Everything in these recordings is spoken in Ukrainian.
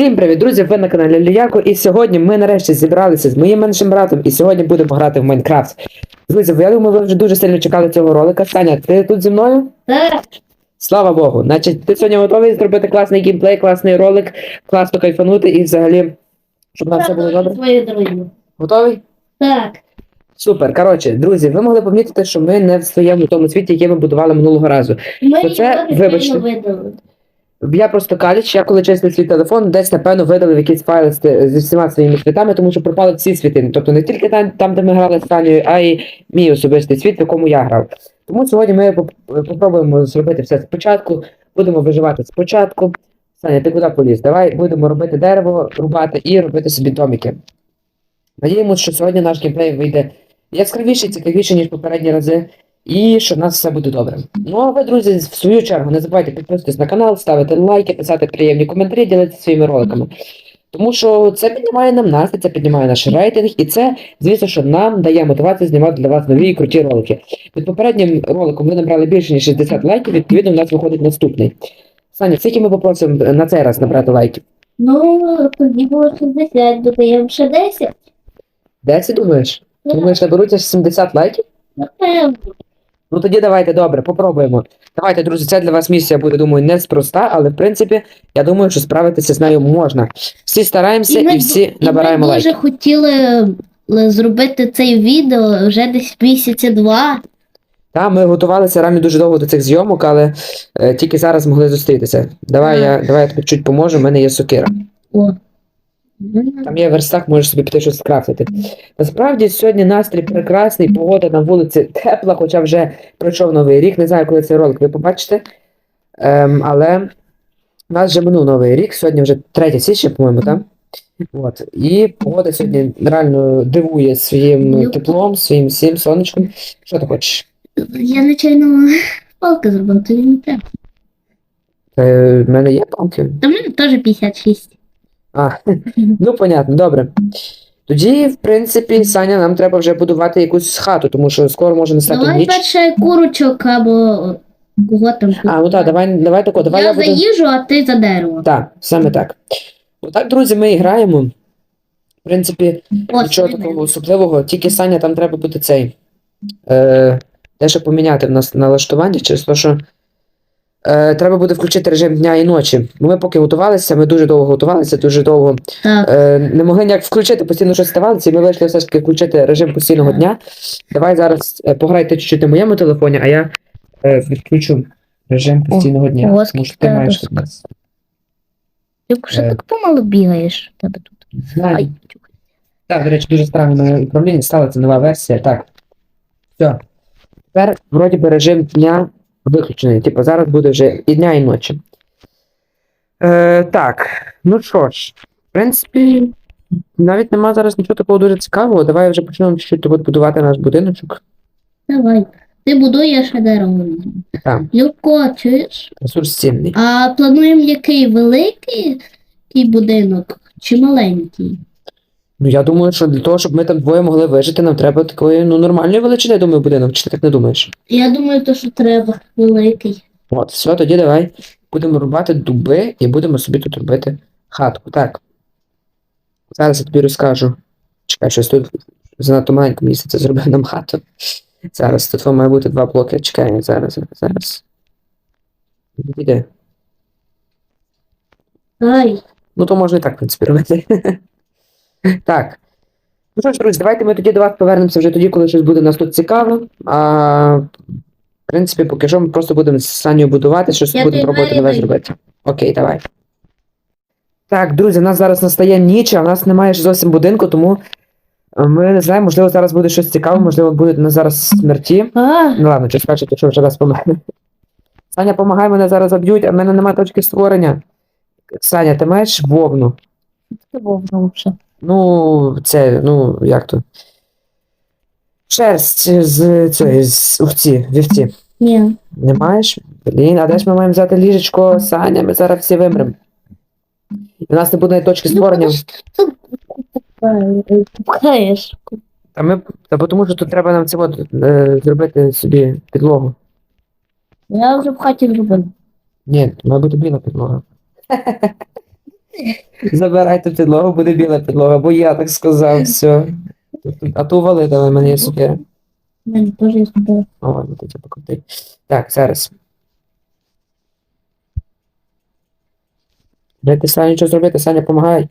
Всім привіт, друзі! Ви на каналі Ліяко, і сьогодні ми нарешті зібралися з моїм меншим братом, і сьогодні будемо грати в Майнкрафт. Друзі, я думаю, ви вже дуже сильно чекали цього ролика. Саня, ти тут зі мною? Так, Слава Богу. Значить, ти сьогодні готовий зробити класний геймплей, класний ролик, класно кайфанути і взагалі, щоб у нас все було добре. Готовий? Так. Супер. Коротше, друзі, ви могли помітити, що ми не в своєму тому світі, який ми будували минулого разу. Ми То це, вибачте. Я просто каліч, я коли чистив свій телефон, десь, напевно, видалив якісь файли зі всіма своїми світами, тому що пропали всі світи. Тобто не тільки там, там де ми грали з Танею, а й мій особистий світ, в якому я грав. Тому сьогодні ми поп- попробуємо зробити все спочатку, будемо виживати спочатку. Саня, ти куди поліз? Давай будемо робити дерево, рубати і робити собі домики. Надіємося, що сьогодні наш геймплей вийде яскравіший, цікавіший, ніж попередні рази. І що в нас все буде добре. Ну а ви, друзі, в свою чергу, не забувайте підписуватись на канал, ставити лайки, писати приємні коментарі, ділитися своїми роликами. Тому що це піднімає нам настрій, це піднімає наш рейтинг, і це, звісно, що нам дає мотивацію знімати для вас нові і круті ролики. Під попереднім роликом ви набрали більше ніж 60 лайків, відповідно, у нас виходить наступний. Саня, скільки ми попросимо на цей раз набрати лайків? Ну, тоді було 60, додаємо ще 10. 10, думаєш? Думаєш, наберуться 70 лайків? Напевно. Ну тоді давайте добре, попробуємо. Давайте, друзі, це для вас місія буде, думаю, неспроста, але в принципі, я думаю, що справитися з нею можна. Всі стараємося і, ми всі набираємо і ми лайки. дуже хотіли зробити цей відео вже десь місяця два. Та, ми готувалися реально дуже довго до цих зйомок, але е, тільки зараз змогли зустрітися. Давай я, давай я тобі чуть поможу, в мене є сокира. О. Там є верстак, можеш собі піти щось скрафтити. Насправді сьогодні настрій прекрасний, погода на вулиці тепла, хоча вже пройшов новий рік. Не знаю, коли цей ролик ви побачите. Ем, але у нас вже минув новий рік, сьогодні вже 3 січня, по-моєму, так? От. І погода сьогодні реально дивує своїм Люблю. теплом, своїм всім сонечком. Що ти хочеш? Я нечайно палки зробив, тобі не треба. Е, в мене є палки? Та в мене теж 56. А, ну понятно, добре. Тоді, в принципі, Саня, нам треба вже будувати якусь хату, тому що скоро може настати Давай ніч. перше курочок або кого там. А, ну так, давай, давай тако, давай я, я, за буду. їжу, а ти за дерево. Так, саме так. Отак, друзі, ми і граємо. В принципі, О, нічого свине. такого особливого, тільки Саня, там треба буде цей. Е, дещо поміняти в нас налаштування через те, що е, треба буде включити режим дня і ночі. Ми поки готувалися, ми дуже довго готувалися, дуже довго е, не могли ніяк включити, постійно щось ставалося, і ми вийшли все ж таки включити режим постійного дня. Давай зараз е, пограйте чуть-чуть на моєму телефоні, а я е, відключу режим постійного дня. о, Тому що ти маєш. Ти що Е. так помало бігаєш в тебе тут? Знаю. Ай, чукай. Так, до речі, дуже странне управління, стала це нова версія. Так. Все. Тепер, вроді би, режим дня виключений. Типу, зараз буде вже і дня, і ночі. Е, так, ну що ж, в принципі, навіть нема зараз нічого такого дуже цікавого. Давай вже почнемо чуть от будувати наш будиночок. Давай. Ти ще дерево. Так, Юрко, чуєш? ресурс цінний. А плануємо який великий будинок чи маленький? Ну, я думаю, що для того, щоб ми там двоє могли вижити, нам треба такої ну, нормальної величини, я думаю, будинок. Чи ти так не думаєш? Я думаю, то, що треба великий. От, все, тоді давай будемо рубати дуби і будемо собі тут робити хатку. Так. Зараз я тобі розкажу. Чекай, щось тут занадто маленько місце це зробив нам хату. Зараз тут має бути два блоки. Чекай, зараз, зараз. Іде. Ай, Ну, то можна і так, в принципі, робити. Так. Ну що ж, друзі, давайте ми тоді до вас повернемося вже тоді, коли щось буде нас тут цікаво. А, в принципі, поки що ми просто будемо з Саню будувати, щось Я будемо пробувати нове зробити. Окей, давай. Так, друзі, у нас зараз настає ніч, а у нас немає ж зовсім будинку, тому ми не знаємо, можливо, зараз буде щось цікаве, можливо, будуть на зараз смерті. а, Ну ладно, чи скажете, що вже раз помер. Саня, помагай, мене зараз заб'ють, а в мене немає точки створення. Саня, ти маєш вовну? це вовна вже. Ну, це, ну, як то? Шерсть з цієї, з овці, вівці. Ні. Не маєш? Блін, а де ж ми маємо взяти ліжечко, Саня, ми зараз всі вимремо. І у нас не буде точки створення. Ну, Пхаєш. Та ми, та бо тому що тут треба нам це от, е, зробити собі підлогу. Я вже в хаті зробив. Ні, має бути біла підлога. Забирайте підлогу, буде біла підлога, бо я так сказав, все. А то вали дали мені сукера. У мене теж є сюди. О, ладно, покрути. Так, зараз. Дайте Саня що зробити, Саня, помагай.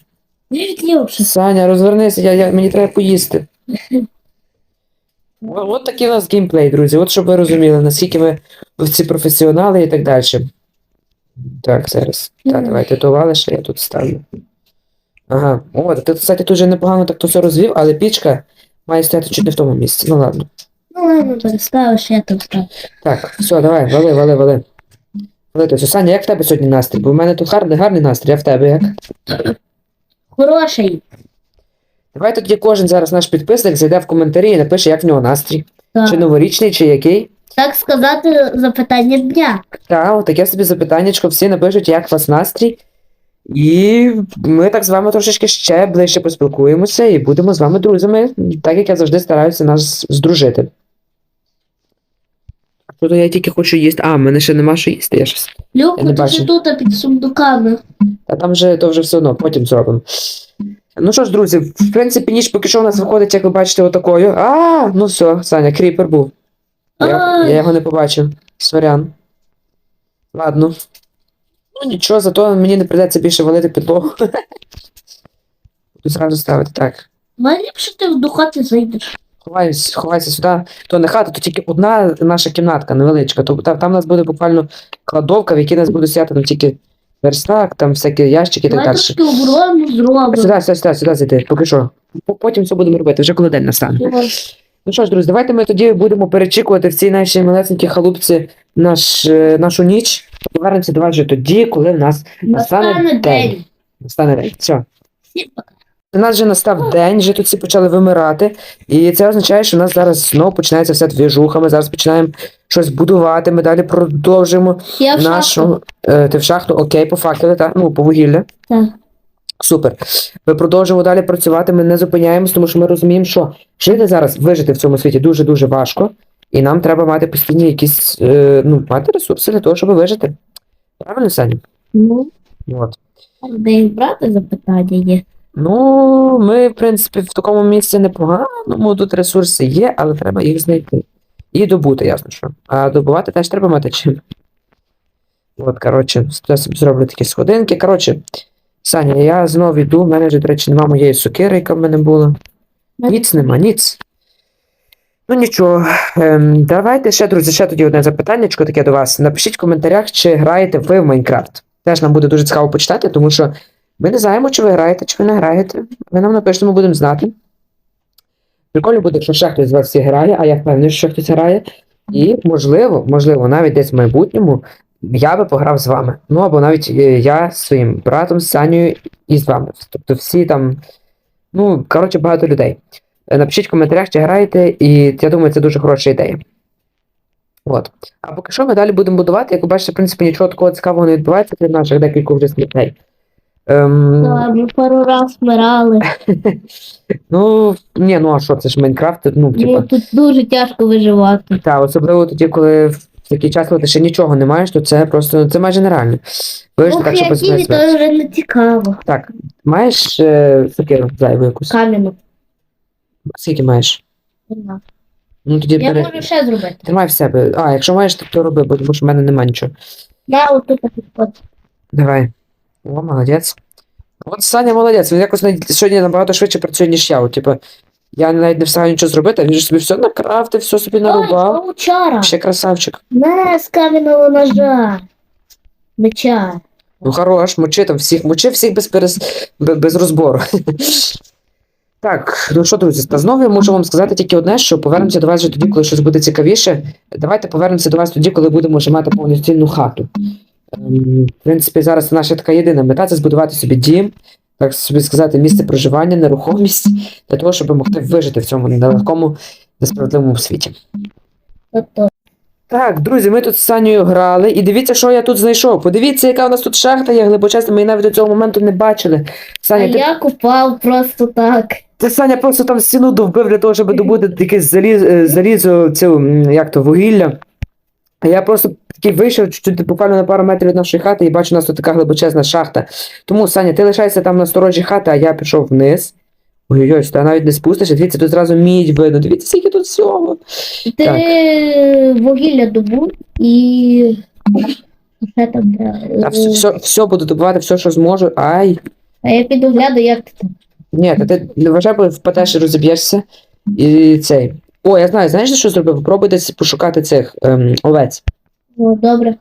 Навіть ліпше. Саня, розвернися, я, я, мені треба поїсти. О- От такий у нас геймплей, друзі. От щоб ви розуміли, наскільки ми всі професіонали і так далі. Так, зараз. Так, давайте то валиш, а я тут ставлю. Ага. О, ти, кстати, тут вже непогано так то все розвів, але пічка має стояти чуть не в тому місці. Ну ладно. Ну ладно, переставиш, я тут ставлю. Так, все, давай, вали, вали, вали. Вали, то Саня, як в тебе сьогодні настрій? Бо в мене тут гарний, гарний настрій, а в тебе як? Хороший. Давай тоді кожен зараз наш підписник зайде в коментарі і напише, як в нього настрій. Чи новорічний, чи який. Так сказати, запитання дня. Так, таке собі запитаннячко, всі напишуть, як у вас настрій. І ми так з вами трошечки ще ближче поспілкуємося і будемо з вами друзями, так як я завжди стараюся нас здружити. То я тільки хочу їсти. А, в мене ще нема що їсти. Я щось. Не ти бачу. ж тут під сундуками. Та там вже то вже все одно, потім зробимо. Ну що ж, друзі, в принципі, ніч поки що у нас виходить, як ви бачите, отакою. А, ну все, Саня, кріпер був. Я, я його не побачив. Сорян. Ладно. Ну нічого, зато мені не прийдеться більше валити підлогу. Буду зразу ставити. Так. Найліпше ти в духати зайдеш. Ховайся, ховайся сюди. То не хата, то тільки одна наша кімнатка невеличка. То, там, там у нас буде буквально кладовка, в якій нас буде стояти там тільки верстак, там всякі ящики і так Давай далі. трошки оборону зробимо. Сюди, сюди, сюди, сюди зайти, поки що. Потім все будемо робити, вже коли день настане. Ну що ж, друзі, давайте ми тоді будемо перечікувати в цій нашій малесенькій халупці наш, е, нашу ніч. Повернемося до вас вже тоді, коли в нас Настане настане день. Настане день. Все. У нас вже настав день, вже тут всі почали вимирати. І це означає, що у нас зараз знову починається вся двіжуха. Ми зараз починаємо щось будувати. Ми далі продовжуємо Я в шахту. нашу. Е, ти в шахту, окей, по факелу, так? Ну, по вугілля. Так. Супер. Ми продовжуємо далі працювати, ми не зупиняємось, тому що ми розуміємо, що жити зараз, вижити в цьому світі дуже-дуже важко, і нам треба мати постійні якісь, е, ну, мати ресурси для того, щоб вижити. Правильно, Саня? Ну, От. де їх брати запитання є. Ну, ми, в принципі, в такому місці непоганому, тут ресурси є, але треба їх знайти. І добути, ясно що. А добувати теж треба мати чим. От, коротше, я собі зроблю такі сходинки. Коротше, Саня, я знову йду, в мене вже, до речі, нема моєї сокири, яка в мене була. Ніц нема, ніц. Ну нічого. Ем, давайте ще, друзі, ще тоді одне запитаннячко таке до вас. Напишіть в коментарях, чи граєте ви в Майнкрафт. Теж нам буде дуже цікаво почитати, тому що ми не знаємо, чи ви граєте, чи ви не граєте. Ви нам напишете, ми будемо знати. Прикольно буде, якщо ще хтось з вас всі грає, а я впевнений, що хтось грає. І можливо, можливо, навіть десь в майбутньому я би пограв з вами. Ну або навіть е, я з своїм братом, з Санєю і з вами. Тобто всі там, ну, коротше, багато людей. Е, Напишіть в коментарях, чи граєте, і я думаю, це дуже хороша ідея. От. А поки що ми далі будемо будувати. Як ви бачите, в принципі, нічого такого цікавого не відбувається, крім наших декількох вже смітей. Ем, Так, ми пару раз вмирали. ну, ні, ну а що, це ж Майнкрафт, ну, типа. тут дуже тяжко виживати. Та, особливо тоді, коли в такий час, коли ти ще нічого не маєш, то це просто це майже нереально. Вижити Ох, так, щоб без які то вже не цікаво. Так, маєш е, сокиру зайву якусь? Кам'яну. Скільки маєш? Ну тоді Я бери. можу ще зробити. Тримай в себе. А, якщо маєш, то, то роби, бо тому що в мене немає нічого. На отут підход. Давай. О, молодець. От Саня молодець, він якось сьогодні набагато швидше працює, ніж я. От, типу, я навіть не встигаю нічого зробити, він же собі все накрафтив, все собі нарубав. Ой, паучара. Ще красавчик. Не, з кам'яного ножа. Меча. Ну хорош, мочи там всіх, мочи всіх без, перес... без розбору. Так, ну що, друзі, та знову я можу вам сказати тільки одне, що повернемося до вас вже тоді, коли щось буде цікавіше. Давайте повернемося до вас тоді, коли будемо вже мати повноцінну хату. Ем, в принципі, зараз наша така єдина мета це збудувати собі дім, так собі сказати, місце проживання, нерухомість, для того, щоб могти вижити в цьому нелегкому, несправедливому світі. Тобто, Так, друзі, ми тут з Санєю грали, і дивіться, що я тут знайшов. Подивіться, яка у нас тут шахта є глибочезна, ми її навіть до цього моменту не бачили. а ти, я купав просто так. ти Саня просто там стіну довбив для того, щоб добути якесь заліз, е, залізо, цю, як то, вугілля. А я просто такий вийшов чуть-чуть буквально на пару метрів від нашої хати і бачу, у нас тут така глибочезна шахта. Тому, Саня, ти лишайся там на сторожі хати, а я пішов вниз. Ой-ой, ти навіть не спустишся, дивіться, тут зразу мідь видно. Дивіться, скільки тут всього. Ти Так. вугілля добув і. Що там? Та все, все, все буду добувати, все, що зможу. Ай. А я піду гляду, як ти там. Ні, та ти не вважай, бо впадеш і розіб'єшся. І цей. О, я знаю, знаєш, що зробив? Попробуй десь пошукати цих ем, овець. О, добре.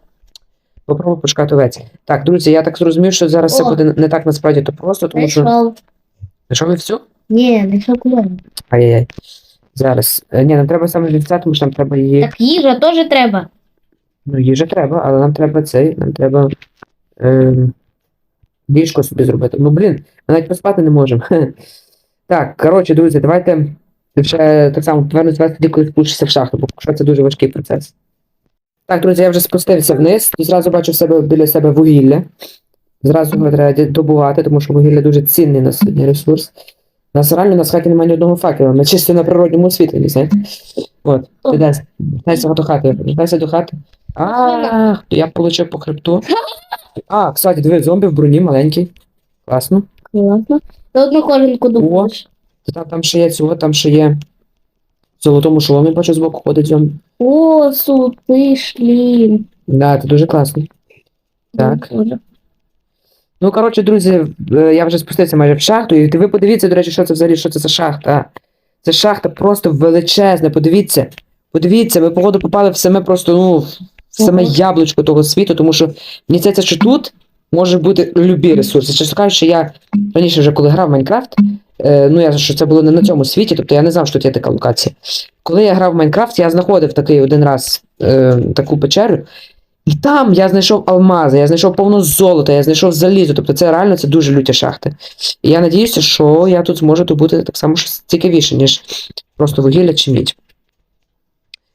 Попробуй пошукати овець. Так, друзі, я так зрозумів, що зараз все О. буде не так насправді то просто, тому що. Знайшов. Ви все? Ні, знайшов колону. Ай-яй-яй. Зараз. Е, Ні, нам треба саме вівця, тому що нам треба її. Так їжа теж треба. Ну, їжа треба, але нам треба цей, нам треба. Ем, ліжко собі зробити. Ну, блін, ми навіть поспати не можемо. Так, коротше, друзі, давайте ще так само повернусь вас тоді, коли спустишся в шахту, бо що це дуже важкий процес. Так, друзі, я вже спустився вниз і зразу бачу в себе біля себе вугілля. Зразу його треба добувати, тому що вугілля дуже цінний на сьогодні ресурс. У нас реально на хаті немає ні одного факела, ми чисто на природньому освітленні, знаєте? От, ти десь, вертайся до хати, вертайся до хати. А, я получив по хребту. А, кстати, диви, зомбі в броні маленький. Класно. Класно. Ти одну кожанку добудеш. Там, там ще є цього, там ще є. В золотому шоломі бачу збоку ходить зомбі. О, супи, шлін. Да, це дуже класно. Так. Дуже. Ну, коротше, друзі, е, я вже спустився майже в шахту, і ви подивіться, до речі, що це взагалі, що це за шахта. Це шахта просто величезна, подивіться. Подивіться, ми походу попали в саме просто, ну, в саме яблучко того світу, тому що мені здається, що тут може бути любі ресурси. Чесно кажучи, я раніше вже коли грав в Майнкрафт, е, ну я що це було не на цьому світі, тобто я не знав, що тут є така локація. Коли я грав в Майнкрафт, я знаходив такий один раз е, таку печеру, і там я знайшов алмази, я знайшов повно золота, я знайшов залізо. Тобто це реально це дуже люті шахти. І я надіюся, що я тут зможу добути так само цікавіше, ніж просто вугілля чи мідь.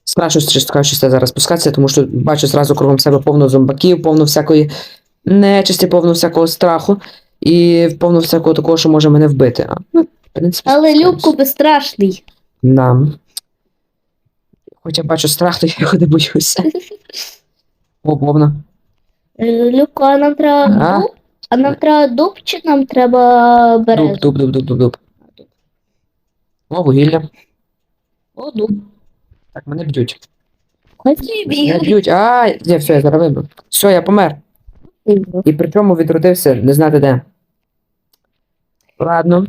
Страшно, чесно кажучи, це зараз спускатися, тому що бачу зразу кругом себе повно зомбаків, повно всякої нечисті, повно всякого страху і повно всякого такого, що може мене вбити. А, ну, в принципі, Але. Любко безстрашний. Нам. Хоча бачу страх, то я його не боюся. О, вовна. Е, Любко, а нам треба А? дуб? А нам треба дуб чи нам треба? Дуб, дуб, дуб, дуб, дуб, дуб. О, вугілля. О, дуб. Так, мене б'ють. Мене б'ють. А, ні, все, я зараз вибив. Все, я помер. І при чому відродився, не знати де. Ладно.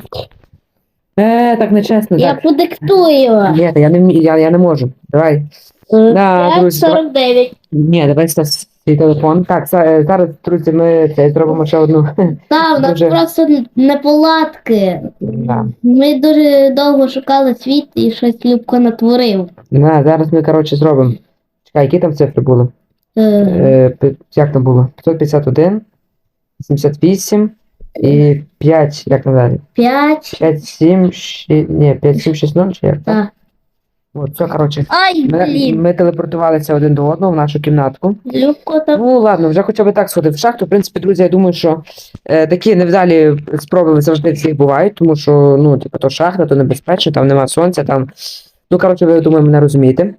Е, так нечесно, Я так. подиктую. Ні, та я не я, я не можу. Давай. Да, друзі, 49. Ні, давай став свій телефон. Так, са- е, зараз, друзі, ми це, зробимо ще одну. Та, в нас Дуже- просто неполадки. Да. Ми дуже довго шукали світ і щось Любко натворив. На, зараз ми, коротше, зробимо. Чекай, які там цифри були? Е, як там було? 551, 78 і 5, як там далі? 5. 5, 7, 6, ні, 5, 7, 6, 0, чи як? так? От, все, коротше. Ай, Ми, блін. ми телепортувалися один до одного в нашу кімнатку. Любко там. Ну ладно, вже хоча б так сходив в шахту. В принципі, друзі, я думаю, що е, такі невдалі спроби завжди всіх бувають, тому що, ну, типу, то шахта, то небезпечно, там нема сонця, там. Ну, коротше, ви думаю, мене розумієте.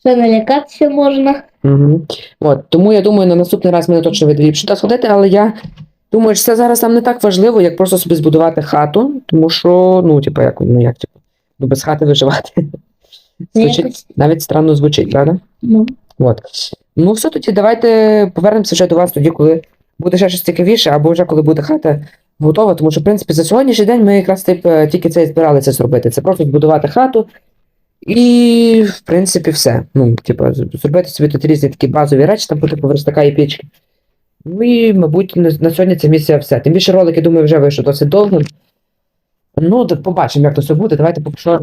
Ще налякатися можна. Угу. От, тому я думаю, на наступний раз мене точно ліпше та сходити, але я думаю, що це зараз нам не так важливо, як просто собі збудувати хату, тому що, ну, типу, як, ну, як, типу, ну, без хати виживати. Звучить, навіть странно звучить, правда? Ну. От. Ну, все тоді, давайте повернемося вже до вас тоді, коли буде ще щось цікавіше, або вже коли буде хата готова. Тому що, в принципі, за сьогоднішній день ми якраз тип, е, тільки це і збиралися зробити. Це просто збудувати хату. І, в принципі, все. Ну, типу, зробити собі тут різні такі базові речі, там буде верстака і пічки. Ну і, мабуть, на, сьогодні це місія все. Тим більше ролик, я думаю, вже вийшов досить довго. Ну, то побачимо, як то все буде. Давайте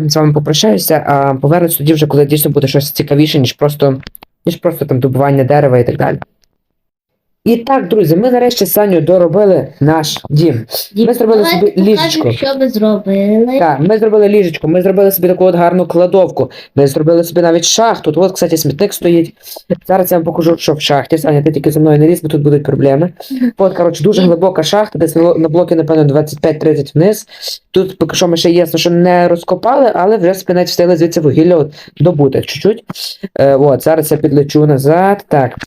з вами попрощаюся, а повернусь тоді вже, коли дійсно буде щось цікавіше, ніж просто ніж просто там добування дерева і так далі. І так, друзі, ми нарешті з Саню доробили наш дім. Ми зробили Давайте собі покажемо, ліжечко. що ми зробили. Так, ми зробили ліжечко, ми зробили собі таку от гарну кладовку. Ми зробили собі навіть шахту. Тут, от, кстати, смітник стоїть. Зараз я вам покажу, що в шахті. Саня, ти тільки зі мною не лізь, бо тут будуть проблеми. От, коротше, дуже глибока шахта, десь на блоки, напевно, 25-30 вниз. Тут поки що ми ще ясно, що не розкопали, але вже навіть встигли звідси вугілля добути чуть-чуть. Е, от, зараз я підлечу назад. Так.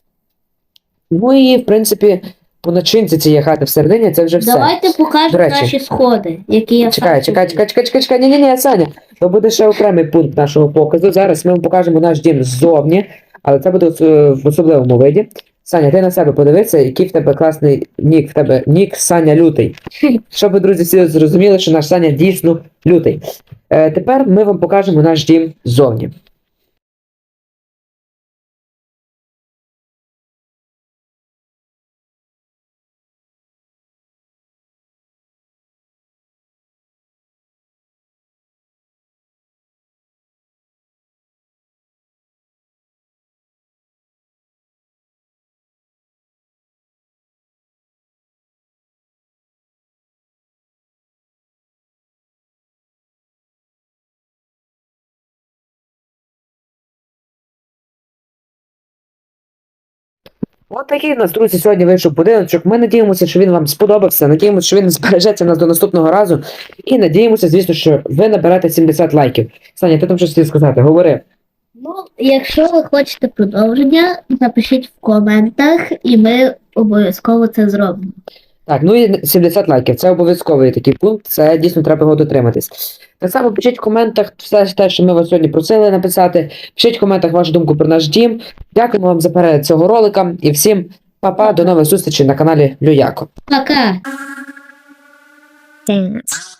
Ну і, в принципі, по начинці цієї хати всередині це вже все. Давайте покажемо речі. наші сходи, які я Чекай, чекай, чекай, чекай, чекай, чекай, ні, ні, ні, Саня. То буде ще окремий пункт нашого показу. Зараз ми вам покажемо наш дім ззовні, але це буде е, в особливому виді. Саня, ти на себе подивися, який в тебе класний нік, в тебе нік Саня Лютий. Щоб ви, друзі, всі зрозуміли, що наш Саня дійсно лютий. Е, тепер ми вам покажемо наш дім ззовні. От такий у нас, друзі, сьогодні вийшов будиночок. Ми надіємося, що він вам сподобався. Надіємося, що він збережеться нас до наступного разу. І надіємося, звісно, що ви наберете 70 лайків. Саня, ти там щось хотів сказати, говори. Ну, якщо ви хочете продовження, напишіть в коментах, і ми обов'язково це зробимо. Так, ну і 70 лайків. Це обов'язковий такий пункт, це дійсно треба його дотриматись. Так само пишіть в коментах все те, що ми вас сьогодні просили написати. Пишіть в коментах вашу думку про наш дім. Дякуємо вам за перегляд цього ролика і всім па-па, до нових зустрічей на каналі Люяко. Пока! dance.